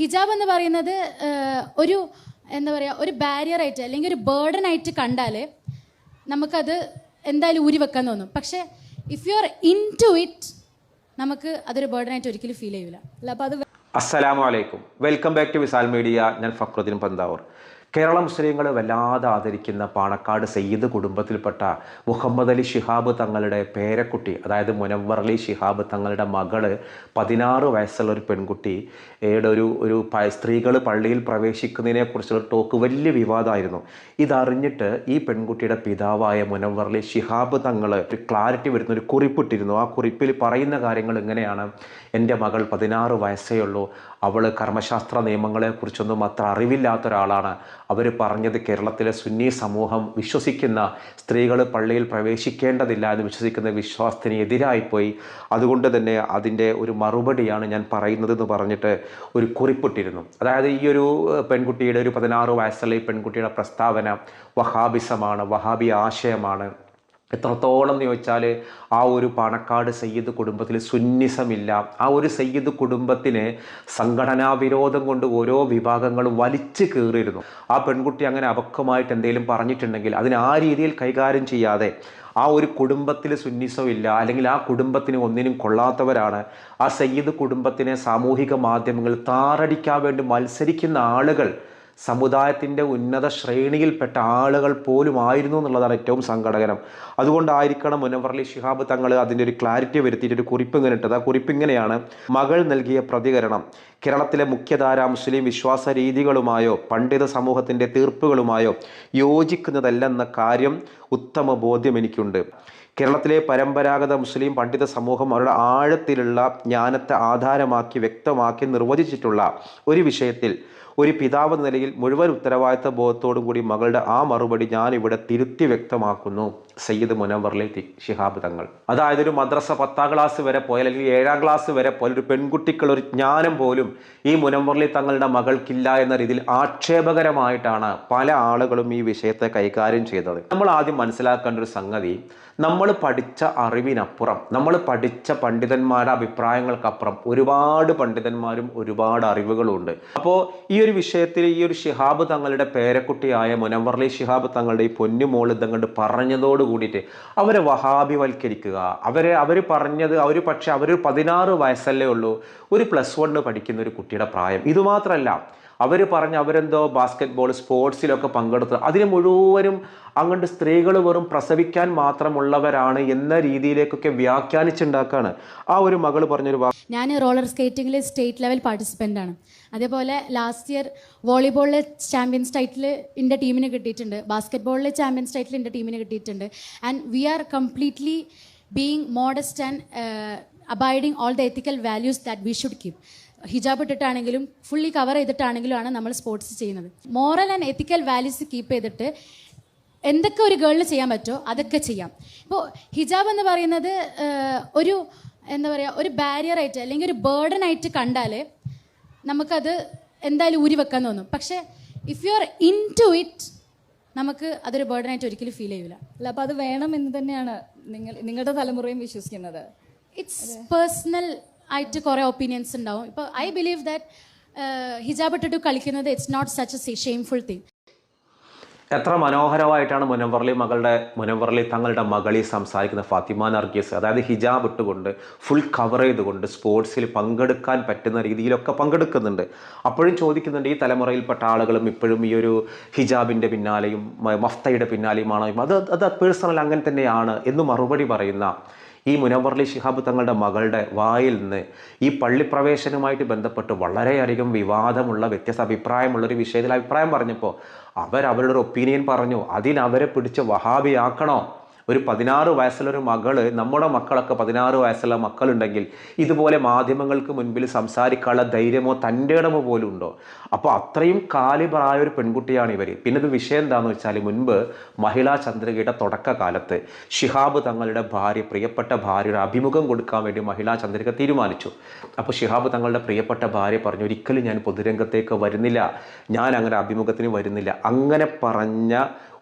ഹിജാബ് എന്ന് പറയുന്നത് ഒരു എന്താ പറയുക ഒരു ബാരിയർ ആയിട്ട് അല്ലെങ്കിൽ ഒരു ബേർഡൻ ആയിട്ട് കണ്ടാൽ നമുക്കത് എന്തായാലും ഊരി വെക്കാൻ തോന്നും. പക്ഷേ if you are into it നമുക്ക് അതൊരു ബേർഡൻ ആയിട്ട് ഒരിക്കലും ഫീൽ ചെയ്യില്ല അല്ല അപ്പോൾ അത് അസ്സലാമു അലൈക്കും. Welcome back to Visal media ഞാൻ ഫക്രുദ്ദീൻ പന്താവൂർ. കേരള മുസ്ലിങ്ങൾ വല്ലാതെ ആദരിക്കുന്ന പാണക്കാട് സയ്യിദ് കുടുംബത്തിൽപ്പെട്ട മുഹമ്മദ് അലി ഷിഹാബ് തങ്ങളുടെ പേരക്കുട്ടി അതായത് മുനവർ അലി ഷിഹാബ് തങ്ങളുടെ മകൾ പതിനാറ് വയസ്സുള്ള ഒരു പെൺകുട്ടി ഒരു ഒരു സ്ത്രീകൾ പള്ളിയിൽ പ്രവേശിക്കുന്നതിനെ കുറിച്ചുള്ള ടോക്ക് വലിയ വിവാദമായിരുന്നു. ഇതറിഞ്ഞിട്ട് ഈ പെൺകുട്ടിയുടെ പിതാവായ മുനവർ അലി ഷിഹാബ് തങ്ങൾ ഒരു ക്ലാരിറ്റി വരുന്ന ഒരു കുറിപ്പിട്ടിരുന്നു ആ കുറിപ്പിൽ പറയുന്ന കാര്യങ്ങൾ ഇങ്ങനെയാണ്. എന്റെ മകൾ പതിനാറ് വയസ്സേ ഉള്ളൂ. അവൾ കർമ്മശാസ്ത്ര നിയമങ്ങളെക്കുറിച്ചൊന്നും അത്ര അറിവില്ലാത്ത ഒരാളാണ് അവർ പറഞ്ഞത് കേരളത്തിലെ സുന്നി സമൂഹം വിശ്വസിക്കുന്ന സ്ത്രീകൾ പള്ളിയിൽ പ്രവേശിക്കേണ്ടതില്ല എന്ന് വിശ്വസിക്കുന്ന വിശ്വാസത്തിന് എതിരായിപ്പോയി. അതുകൊണ്ട് തന്നെ അതിന്റെ ഒരു മറുപടിയാണ് ഞാൻ പറയുന്നതെന്ന് പറഞ്ഞിട്ട് ഒരു കുറിപ്പിട്ടിരുന്നു. അതായത് ഈ ഒരു പെൺകുട്ടിയുടെ ഒരു പതിനാറ് വയസ്സുള്ള ഈ പെൺകുട്ടിയുടെ പ്രസ്താവന വഹാബിസമാണ് വഹാബി ആശയമാണ്. എത്രത്തോളം എന്ന് ചോദിച്ചാൽ ആ ഒരു പാണക്കാട് സയ്യിദ് കുടുംബത്തിൽ സുന്നിസമില്ല. ആ ഒരു സയ്യിദ് കുടുംബത്തിന് സംഘടനാ വിരോധം കൊണ്ട് ഓരോ വിഭാഗങ്ങളും വലിച്ചു കീറിയിരുന്നു. ആ പെൺകുട്ടി അങ്ങനെ അപക്വമായിട്ട് എന്തെങ്കിലും പറഞ്ഞിട്ടുണ്ടെങ്കിൽ അതിന് ആ രീതിയിൽ കൈകാര്യം ചെയ്യാതെ ആ ഒരു കുടുംബത്തിൽ സുന്നിസമില്ല അല്ലെങ്കിൽ ആ കുടുംബത്തിന് ഒന്നിനും കൊള്ളാത്തവരാണ്. ആ സയ്യിദ് കുടുംബത്തിനെ സാമൂഹിക മാധ്യമങ്ങൾ താറടിക്കാൻ വേണ്ടി മത്സരിക്കുന്ന ആളുകൾ സമുദായത്തിന്റെ ഉന്നത ശ്രേണിയിൽപ്പെട്ട ആളുകൾ പോലും ആയിരുന്നു എന്നുള്ളതാണ് ഏറ്റവും സങ്കടകരം. അതുകൊണ്ടായിരിക്കണം മുനവർലി ശിഹാബ് തങ്ങൾ അതിന്റെ ഒരു ക്ലാരിറ്റി വരുത്തിയിട്ട് ഒരു കുറിപ്പ് ഇങ്ങനെ ഇട്ടത്. ആ കുറിപ്പ് ഇങ്ങനെയാണ്. മകൾ നൽകിയ പ്രതികരണം. കേരളത്തിലെ മുഖ്യധാര മുസ്ലിം വിശ്വാസ രീതികളുമായോ പണ്ഡിത സമൂഹത്തിന്റെ തീർപ്പുകളുമായോ യോജിക്കുന്നതല്ലെന്ന കാര്യം ഉത്തമ ബോധ്യം എനിക്കുണ്ട്. കേരളത്തിലെ പരമ്പരാഗത മുസ്ലിം പണ്ഡിത സമൂഹം അവരുടെ ആഴത്തിലുള്ള ജ്ഞാനത്തെ ആധാരമാക്കി വ്യക്തമാക്കി നിർവചിച്ചിട്ടുള്ള ഒരു വിഷയത്തിൽ ഒരു പിതാവ് എന്ന നിലയിൽ മുഴുവൻ ഉത്തരവാദിത്ത ബോധത്തോടും കൂടി മകളുടെ ആ മറുപടി ഞാൻ ഇവിടെ തിരുത്തി വ്യക്തമാക്കുന്നു. സയ്യിദ് മുനവറിലെ ഷിഹാബ് തങ്ങൾ. അതായത് ഒരു മദ്രസ പത്താം ക്ലാസ് വരെ പോയാൽ അല്ലെങ്കിൽ ഏഴാം ക്ലാസ് വരെ പോയാൽ ഒരു പെൺകുട്ടിക്കുള്ള ഒരു ജ്ഞാനം പോലും ഈ മുനവറിലി തങ്ങളുടെ മകൾക്കില്ല എന്ന രീതിയിൽ ആക്ഷേപകരമായിട്ടാണ് പല ആളുകളും ഈ വിഷയത്തെ കൈകാര്യം ചെയ്തത്. നമ്മൾ ആദ്യം മനസ്സിലാക്കേണ്ട ഒരു സംഗതി നമ്മൾ പഠിച്ച അറിവിനപ്പുറം നമ്മൾ പഠിച്ച പണ്ഡിതന്മാരുടെ അഭിപ്രായങ്ങൾക്കപ്പുറം ഒരുപാട് പണ്ഡിതന്മാരും ഒരുപാട് അറിവുകളുണ്ട്. അപ്പോൾ ഈ ഒരു വിഷയത്തിൽ ഈ ഒരു ഷിഹാബ് തങ്ങളുടെ പേരക്കുട്ടിയായ മുനവർലി ഷിഹാബ് തങ്ങളുടെ ഈ പൊന്നുമോൾ തങ്ങളുടെ പറഞ്ഞതോട് കൂടിയിട്ട് അവരെ വഹാബിവൽക്കരിക്കുക. അവരെ അവർ പറഞ്ഞത് അവർ പക്ഷേ അവർ പതിനാറ് വയസ്സല്ലേ ഉള്ളൂ. ഒരു പ്ലസ് വണ്ണ് പഠിക്കുന്ന ഒരു കുട്ടിയുടെ പ്രായം. ഇതുമാത്രമല്ല. അവർ പറഞ്ഞ് അവരെന്തോ ബാസ്ക്കറ്റ് ബോൾ സ്പോർട്സിലൊക്കെ പങ്കെടുത്ത് അതിന് മുഴുവനും അങ്ങോട്ട് സ്ത്രീകൾ വെറും പ്രസവിക്കാൻ മാത്രമുള്ളവരാണ് എന്ന രീതിയിലേക്കൊക്കെ വ്യാഖ്യാനിച്ചുണ്ടാക്കാണ്. ആ ഒരു മകൾ പറഞ്ഞൊരു വാക്ക് ഞാൻ റോളർ സ്കേറ്റിംഗിൽ സ്റ്റേറ്റ് ലെവൽ പാർട്ടിസിപ്പന്റ് ആണ്. അതേപോലെ ലാസ്റ്റ് ഇയർ വോളിബോളിൽ ചാമ്പ്യൻസ് ടൈറ്റിൽ എന്റെ ടീമിന് കിട്ടിയിട്ടുണ്ട്. ബാസ്ക്കറ്റ് ബോളിൽ ചാമ്പ്യൻസ് ടൈറ്റിൽ എന്റെ ടീമിന് കിട്ടിയിട്ടുണ്ട്. And we are completely being modest and abiding all the ethical values that we should keep ഹിജാബ് ഇട്ടിട്ടാണെങ്കിലും ഫുള്ളി കവർ ചെയ്തിട്ടാണെങ്കിലും ആണ് നമ്മൾ സ്പോർട്സ് ചെയ്യുന്നത്. Moral and ethical values keep ചെയ്തിട്ട് എന്തൊക്കെ ഒരു ഗേളിന് ചെയ്യാൻ പറ്റുമോ അതൊക്കെ ചെയ്യാം. ഇപ്പോൾ ഹിജാബ് എന്ന് പറയുന്നത് ഒരു എന്താ പറയുക ഒരു ബാരിയറായിട്ട് അല്ലെങ്കിൽ ഒരു ബേർഡൻ ആയിട്ട് കണ്ടാൽ നമുക്കത് എന്തായാലും ഊരി വെക്കാൻ തോന്നും. പക്ഷേ if you are into it നമുക്ക് അതൊരു ബേർഡൻ ആയിട്ട് ഒരിക്കലും ഫീൽ ചെയ്യില്ല അല്ല അപ്പോൾ അത് വേണം എന്ന് തന്നെയാണ് നിങ്ങൾ നിങ്ങളുടെ തലമുറയും വിശ്വസിക്കുന്നത്. ഇറ്റ്സ് പേഴ്സണൽ ആയിട്ട് കുറേ ഒപ്പീനിയൻസ് ഉണ്ടാവും. ഇപ്പോൾ ഐ ബിലീവ് ദാറ്റ് ഹിജാബ് ഇട്ടിട്ട് കളിക്കുന്നത് it's not such a shameful thing എത്ര മനോഹരമായിട്ടാണ് മുനവർലി മകളുടെ മുനവർലി തങ്ങളുടെ മകളി സംസാരിക്കുന്ന ഫാത്തിമ നർഗീസ്. അതായത് ഹിജാബ് ഇട്ടുകൊണ്ട് ഫുൾ കവർ ചെയ്തുകൊണ്ട് സ്പോർട്സിൽ പങ്കെടുക്കാൻ പറ്റുന്ന രീതിയിലൊക്കെ പങ്കെടുക്കുന്നുണ്ട്. അപ്പോഴും ചോദിക്കുന്നുണ്ട് ഈ തലമുറയിൽപ്പെട്ട ആളുകളും ഇപ്പോഴും ഈ ഒരു ഹിജാബിന്റെ പിന്നാലെയും മഫ്തയുടെ പിന്നാലെയുമാണോ. അത് അത് പേഴ്സണൽ അങ്ങനെ തന്നെയാണ് എന്ന് മറുപടി പറയുന്ന ഈ മുനവർലി ശിഹാബ് തങ്ങളുടെ മകളുടെ വായിൽ നിന്ന് ഈ പള്ളിപ്രവേശനവുമായിട്ട് ബന്ധപ്പെട്ട് വളരെയധികം വിവാദമുള്ള വ്യത്യസ്ത അഭിപ്രായമുള്ളൊരു വിഷയത്തിൽ അഭിപ്രായം പറഞ്ഞപ്പോൾ അവരവരുടെ ഒപ്പീനിയൻ പറഞ്ഞു അതിനവരെ പിടിച്ച് വഹാബിയാക്കണോ? ഒരു പതിനാറ് വയസ്സുള്ളൊരു മകൾ നമ്മുടെ മക്കളൊക്കെ പതിനാറ് വയസ്സുള്ള മക്കളുണ്ടെങ്കിൽ ഇതുപോലെ മാധ്യമങ്ങൾക്ക് മുൻപിൽ സംസാരിക്കാനുള്ള ധൈര്യമോ തന്റെ ഇടമോ പോലും ഉണ്ടോ? അപ്പോൾ അത്രയും കാലിബറായ ഒരു പെൺകുട്ടിയാണ് ഇവർ പിന്നെ ഇത് വിഷയം എന്താണെന്ന് വെച്ചാൽ മുൻപ് മഹിളാ ചന്ദ്രികയുടെ തുടക്കകാലത്ത് ഷിഹാബ് തങ്ങളുടെ ഭാര്യ പ്രിയപ്പെട്ട ഭാര്യയുടെ അഭിമുഖം കൊടുക്കാൻ വേണ്ടി മഹിളാ ചന്ദ്രിക തീരുമാനിച്ചു. അപ്പോൾ ഷിഹാബ് തങ്ങളുടെ പ്രിയപ്പെട്ട ഭാര്യ പറഞ്ഞു ഒരിക്കലും ഞാൻ പൊതുരംഗത്തേക്ക് വരുന്നില്ല. ഞാൻ അങ്ങനെ അഭിമുഖത്തിന് വരുന്നില്ല. അങ്ങനെ പറഞ്ഞ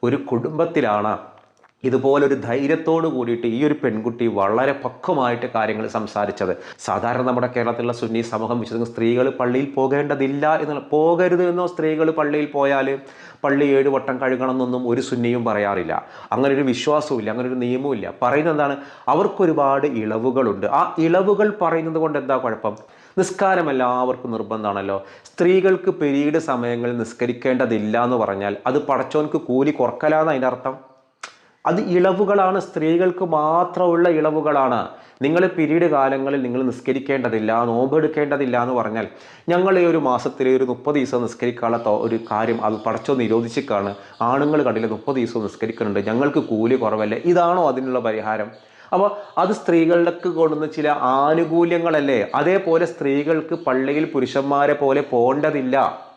ഒരു കുടുംബത്തിലാണ് ഇതുപോലൊരു ധൈര്യത്തോട് കൂടിയിട്ട് ഈ ഒരു പെൺകുട്ടി വളരെ പക്വമായിട്ട് കാര്യങ്ങൾ സംസാരിച്ചത്. സാധാരണ നമ്മുടെ കേരളത്തിലുള്ള സുന്നി സമൂഹം വിശ്വസിക്കുന്ന സ്ത്രീകൾ പള്ളിയിൽ പോകേണ്ടതില്ല എന്നുള്ള പോകരുത് എന്നോ സ്ത്രീകൾ പള്ളിയിൽ പോയാൽ പള്ളി ഏഴ് വട്ടം കഴുകണം എന്നൊന്നും ഒരു സുന്നിയും പറയാറില്ല. അങ്ങനെ ഒരു വിശ്വാസവും ഇല്ല അങ്ങനെ ഒരു നിയമവും ഇല്ല പറയുന്നത് എന്താണ്? അവർക്കൊരുപാട് ഇളവുകളുണ്ട്. ആ ഇളവുകൾ പറയുന്നത് കൊണ്ട് എന്താ കുഴപ്പം? നിസ്കാരം എല്ലാവർക്കും നിർബന്ധമാണല്ലോ. സ്ത്രീകൾക്ക് പെരീഡ് സമയങ്ങളിൽ നിസ്കരിക്കേണ്ടതില്ല എന്ന് പറഞ്ഞാൽ അത് പടച്ചോൻക്ക് കൂലി കുറക്കലാന്ന് അതിന്റെ അർത്ഥം? അത് ഇളവുകളാണ് സ്ത്രീകൾക്ക് മാത്രമുള്ള ഇളവുകളാണ്. നിങ്ങൾ പിരീഡ് കാലങ്ങളിൽ നിങ്ങൾ നിസ്കരിക്കേണ്ടതില്ല നോമ്പെടുക്കേണ്ടതില്ല എന്ന് പറഞ്ഞാൽ ഞങ്ങൾ ഈ ഒരു മാസത്തിൽ ഒരു മുപ്പത് ദിവസം നിസ്കരിക്കാനുള്ള ഒരു കാര്യം അത് പടച്ചോ നിരോധിച്ചിട്ടാണ് ആണുങ്ങൾ കണ്ടില്ല മുപ്പത് ദിവസം നിസ്കരിക്കുന്നുണ്ട് ഞങ്ങൾക്ക് കൂലി കുറവല്ല? ഇതാണോ അതിനുള്ള പരിഹാരം? അപ്പോൾ അത് സ്ത്രീകൾക്ക് കൊണ്ടുവന്ന ചില ആനുകൂല്യങ്ങളല്ലേ? അതേപോലെ സ്ത്രീകൾക്ക് പള്ളിയിൽ പുരുഷന്മാരെ പോലെ പോകേണ്ടതില്ല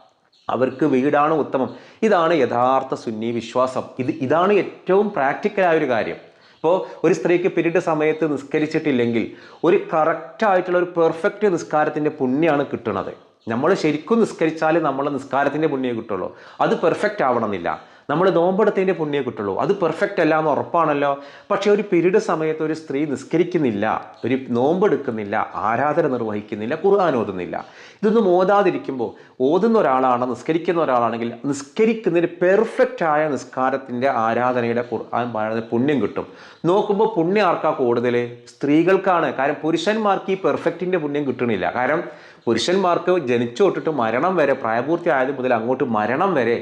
അവർക്ക് വീടാണ് ഉത്തമം. ഇതാണ് യഥാർത്ഥ സുന്നി വിശ്വാസം. ഇത് ഇതാണ് ഏറ്റവും പ്രാക്ടിക്കലായ ഒരു കാര്യം. ഇപ്പോൾ ഒരു സ്ത്രീക്ക് പിരീഡ് സമയത്ത് നിസ്കരിച്ചിട്ടില്ലെങ്കിൽ ഒരു കറക്റ്റായിട്ടുള്ള ഒരു പെർഫെക്റ്റ് നിസ്കാരത്തിന്റെ പുണ്യമാണ് കിട്ടുന്നത് നമ്മൾ ശരിക്കും നിസ്കരിച്ചാൽ നമ്മൾ നിസ്കാരത്തിന്റെ പുണ്യം കിട്ടുള്ളൂ. അത് പെർഫെക്റ്റ് ആവണമെന്നില്ല. നമ്മൾ നോമ്പെടുത്തതിന്റെ പുണ്യം കിട്ടുള്ളൂ. അത് പെർഫെക്റ്റ് അല്ല എന്ന് ഉറപ്പാണല്ലോ. പക്ഷേ ഒരു പിരീഡ് സമയത്ത് ഒരു സ്ത്രീ നിസ്കരിക്കുന്നില്ല ഒരു നോമ്പെടുക്കുന്നില്ല ആരാധന നിർവഹിക്കുന്നില്ല ഖുർആൻ ഓതുന്നില്ല. ഇതൊന്നും ഓതാതിരിക്കുമ്പോൾ ഓതുന്ന ഒരാളാണ് നിസ്കരിക്കുന്ന ഒരാളാണെങ്കിൽ നിസ്കരിക്കുന്നതിന് പെർഫെക്റ്റ് ആയ നിസ്കാരത്തിന്റെ ആരാധനയുടെ ഖുർആൻ പാടുന്ന പുണ്യം കിട്ടും. നോക്കുമ്പോൾ പുണ്യം ആർക്കാ കൂടുതൽ? സ്ത്രീകൾക്കാണ്. കാരണം പുരുഷന്മാർക്ക് ഈ പെർഫെക്റ്റിന്റെ പുണ്യം കിട്ടണില്ല. കാരണം പുരുഷന്മാർക്ക് ജനിച്ചു തൊട്ടിട്ട് മരണം വരെ പ്രായപൂർത്തി ആയത് മുതൽ അങ്ങോട്ട് മരണം വരെ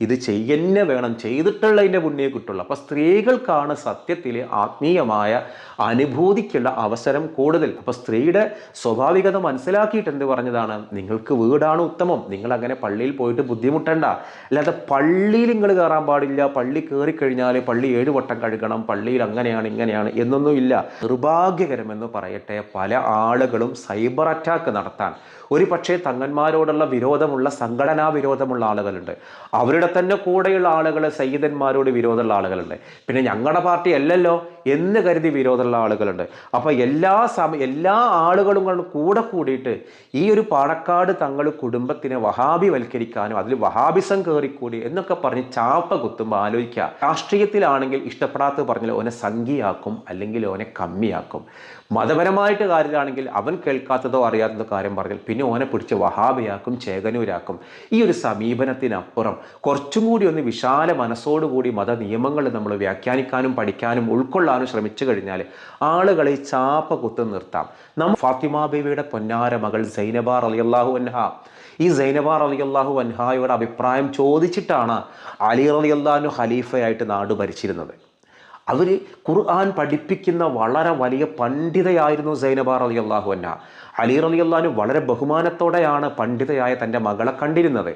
ഇത് ചെയ്യന്നെ വേണം ചെയ്തിട്ടുള്ളതിന്റെ പുണ്യേ കിട്ടുള്ളൂ. അപ്പോൾ സ്ത്രീകൾക്കാണ് സത്യത്തിൽ ആത്മീയമായ അനുഭൂതിക്കുള്ള അവസരം കൂടുതൽ. അപ്പോൾ സ്ത്രീയുടെ സ്വാഭാവികത മനസ്സിലാക്കിയിട്ട് എന്ത് പറഞ്ഞതാണ്? നിങ്ങൾക്ക് വീടാണ് ഉത്തമം. നിങ്ങൾ അങ്ങനെ പള്ളിയിൽ പോയിട്ട് ബുദ്ധിമുട്ടണ്ട. അല്ലാതെ പള്ളിയിൽ നിങ്ങൾ കയറാൻ പാടില്ല. പള്ളി കയറിക്കഴിഞ്ഞാൽ പള്ളി ഏഴ് വട്ടം കഴുകണം. പള്ളിയിൽ അങ്ങനെയാണ് ഇങ്ങനെയാണ് എന്നൊന്നും ഇല്ല. നിർഭാഗ്യകരമെന്ന് പറയട്ടെ പല ആളുകളും സൈബർ അറ്റാക്ക് നടത്താൻ. ഒരു പക്ഷേ തങ്ങന്മാരോടുള്ള വിരോധമുള്ള സംഘടനാ വിരോധമുള്ള ആളുകളുണ്ട്. അവരുടെ തന്നെ കൂടെയുള്ള ആളുകൾ സയ്യിദന്മാരോട് വിരോധമുള്ള ആളുകളുണ്ട്. പിന്നെ ഞങ്ങളുടെ പാർട്ടി അല്ലല്ലോ. എന്ന് കരുതി വിരോധമുള്ള ആളുകളുണ്ട്. അപ്പോൾ എല്ലാ സമ എല്ലാ ആളുകളും കൂടെ കൂടിയിട്ട് ഈ ഒരു പാണക്കാട് തങ്ങൾ കുടുംബത്തിനെ വഹാബിവൽക്കരിക്കാനും അതിൽ വഹാബിസം കയറിക്കൂടി എന്നൊക്കെ പറഞ്ഞ് ചാപ്പ കുത്തുമ്പോൾ ആലോചിക്കുക. രാഷ്ട്രീയത്തിലാണെങ്കിൽ ഇഷ്ടപ്പെടാത്തത് പറഞ്ഞാൽ ഓനെ സംഖ്യയാക്കും അല്ലെങ്കിൽ ഓനെ കമ്മിയാക്കും. മതപരമായിട്ട് കാര്യത്തിലാണെങ്കിൽ അവൻ കേൾക്കാത്തതോ അറിയാത്തതോ കാര്യം പറഞ്ഞാൽ പിന്നെ ഓനെ പിടിച്ച് വഹാബിയാക്കും ചേകനൂരാക്കും. ഈ ഒരു സമീപനത്തിനപ്പുറം കുറച്ചും കൂടി ഒന്ന് വിശാല മനസ്സോടുകൂടി മത നിയമങ്ങൾ നമ്മൾ വ്യാഖ്യാനിക്കാനും പഠിക്കാനും ഉൾക്കൊള്ളാനും ശ്രമിച്ചു കഴിഞ്ഞാൽ ആളുകളെ ചാപ്പ കുത്തു നിർത്താം. നമ്മൾ ഫാത്തിമ ബേബിയുടെ പൊന്നാര മകൾ സൈനബാർ അലി അള്ളാഹു അൻഹ. ഈ സൈനബാർ അലി അള്ളാഹു അൻഹായുടെ അഭിപ്രായം ചോദിച്ചിട്ടാണ് അലി അലി അള്ളാഹു ഖലീഫയായിട്ട് നാട് ഭരിച്ചിരുന്നത്. അവർ ഖുർആൻ പഠിപ്പിക്കുന്ന വളരെ വലിയ പണ്ഡിതയായിരുന്നു സൈനബാർ അലി അള്ളാഹു അന്ന അലി അലി അള്ളാഹു വളരെ ബഹുമാനത്തോടെയാണ് പണ്ഡിതയായ തന്റെ മകളെ കണ്ടിരുന്നത്.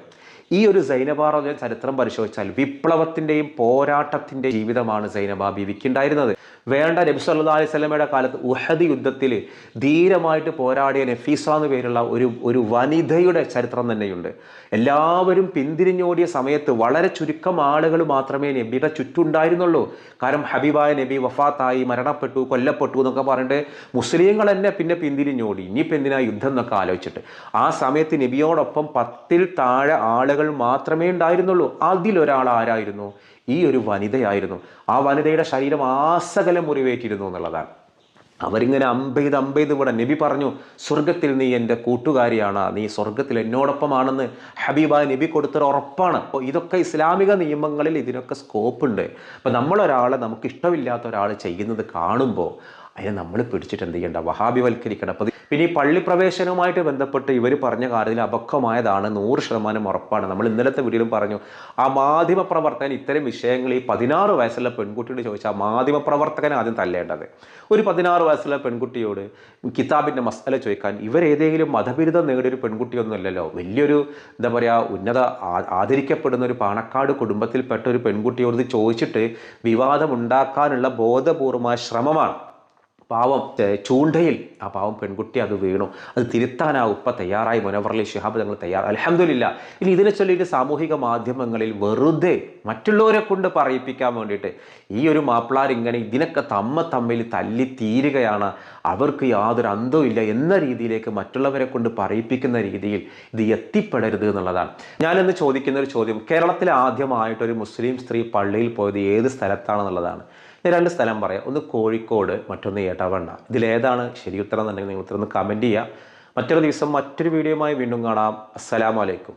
ഈ ഒരു സൈനബാർ ചരിത്രം പരിശോധിച്ചാൽ വിപ്ലവത്തിന്റെയും പോരാട്ടത്തിന്റെ ജീവിതമാണ് സൈനബ ബീവിക്ക് ഉണ്ടായിരുന്നത് വേണ്ട നബി സല്ലാ അലൈഹി സ്വലമയുടെ കാലത്ത് ഉഹദ് യുദ്ധത്തിൽ ധീരമായിട്ട് പോരാടിയ നഫീസ എന്ന് പേരുള്ള ഒരു ഒരു വനിതയുടെ ചരിത്രം തന്നെയുണ്ട്. എല്ലാവരും പിന്തിരിഞ്ഞോടിയ സമയത്ത് വളരെ ചുരുക്കം ആളുകൾ മാത്രമേ നബിയുടെ ചുറ്റുണ്ടായിരുന്നുള്ളൂ. കാരണം ഹബീബായ നബി വഫാത്തായി മരണപ്പെട്ടു കൊല്ലപ്പെട്ടു എന്നൊക്കെ പറഞ്ഞിട്ട് മുസ്ലിങ്ങൾ തന്നെ പിന്നെ പിന്തിരിഞ്ഞോടി. ഇനിയിപ്പോൾ എന്തിനാ യുദ്ധം എന്നൊക്കെ ആലോചിച്ചിട്ട്. ആ സമയത്ത് നബിയോടൊപ്പം പത്തിൽ താഴെ ആളുകൾ മാത്രമേ ഉണ്ടായിരുന്നുള്ളൂ. അതിലൊരാൾ ആരായിരുന്നു? ഈ ഒരു വനിതയായിരുന്നു. ആ വനിതയുടെ ശരീരം ആസകലം മുറിവേറ്റിരുന്നു എന്നുള്ളതാണ്. അവരിങ്ങനെ അമ്പെയ്ത് അമ്പെയ്ത് ഇവിടെ നബി പറഞ്ഞു സ്വർഗത്തിൽ നീ എന്റെ കൂട്ടുകാരിയാണ്. നീ സ്വർഗത്തിൽ എന്നോടൊപ്പമാണെന്ന് ഹബീബ നബി കൊടുത്തൊരു ഉറപ്പാണ്. അപ്പോൾ ഇതൊക്കെ ഇസ്ലാമിക നിയമങ്ങളിൽ ഇതിനൊക്കെ സ്കോപ്പ് ഉണ്ട്. അപ്പോൾ നമ്മളൊരാളെ നമുക്ക് ഇഷ്ടമില്ലാത്ത ഒരാൾ ചെയ്യുന്നത് കാണുമ്പോൾ അതിനെ നമ്മൾ പിടിച്ചിട്ട് എന്ത് ചെയ്യേണ്ട? വഹാബിവൽക്കരിക്കണം. അപ്പോൾ പിന്നെ ഈ പള്ളി പ്രവേശനവുമായിട്ട് ബന്ധപ്പെട്ട് ഇവർ പറഞ്ഞ കാര്യത്തിൽ അപക്വമായതാണ്. നൂറ് ശതമാനം ഉറപ്പാണ്. നമ്മൾ ഇന്നലത്തെ വീഡിയോയിലും പറഞ്ഞു ആ മാധ്യമ പ്രവർത്തകൻ ഇത്തരം വിഷയങ്ങൾ ഈ പതിനാറ് വയസ്സുള്ള പെൺകുട്ടിയോട് ചോദിച്ചാൽ മാധ്യമ പ്രവർത്തകൻ ആദ്യം തല്ലേണ്ടത്. ഒരു പതിനാറ് വയസ്സുള്ള പെൺകുട്ടിയോട് കിതാബിന്റെ മസാല ചോദിക്കാൻ ഇവരേതെങ്കിലും മതബിരുദം നേടിയ ഒരു പെൺകുട്ടിയൊന്നുമല്ലല്ലോ. വലിയൊരു എന്താ പറയുക ഉന്നത ആദരിക്കപ്പെടുന്ന ഒരു പാണക്കാട് കുടുംബത്തിൽപ്പെട്ട ഒരു പെൺകുട്ടിയോട് ചോദിച്ചിട്ട് വിവാദമുണ്ടാക്കാനുള്ള ബോധപൂർവമായ ശ്രമമാണ്. പാവം ചൂണ്ടയിൽ ആ പാവം പെൺകുട്ടി അത് വീണു. അത് തിരുത്താൻ ആ ഉപ്പ തയ്യാറായി. മുനവറലി ഷിഹാബ് തങ്ങൾ തയ്യാർ അലഹമില്ല ഇനി ഇതിനെ ചൊല്ലിയിട്ട് സാമൂഹിക മാധ്യമങ്ങളിൽ വെറുതെ മറ്റുള്ളവരെ കൊണ്ട് പറയിപ്പിക്കാൻ വേണ്ടിയിട്ട് ഈ ഒരു മാപ്പിളാർ ഇങ്ങനെ ഇതിനൊക്കെ തമ്മ തമ്മിൽ തല്ലി തീരുകയാണ്. അവർക്ക് യാതൊരു അന്തവും ഇല്ല എന്ന രീതിയിലേക്ക് മറ്റുള്ളവരെ കൊണ്ട് പറയിപ്പിക്കുന്ന രീതിയിൽ ഇത് എത്തിപ്പെടരുത് എന്നുള്ളതാണ്. ഞാനിന്ന് ചോദിക്കുന്ന ഒരു ചോദ്യം കേരളത്തിൽ ആദ്യമായിട്ടൊരു മുസ്ലിം സ്ത്രീ പള്ളിയിൽ പോയത് ഏത് സ്ഥലത്താണെന്നുള്ളതാണ്. രണ്ട് സ്ഥലം പറയാം. ഒന്ന് കോഴിക്കോട് മറ്റൊന്ന് ഏട്ടവണ്ണ. ഇതിലേതാണ് ശരി ഉത്തരം എന്നുണ്ടെങ്കിൽ നിങ്ങൾ ഉത്തരം ഒന്ന് കമന്റ് ചെയ്യുക. മറ്റൊരു ദിവസം മറ്റൊരു വീഡിയോയുമായി വീണ്ടും കാണാം. അസ്സലാമലൈക്കും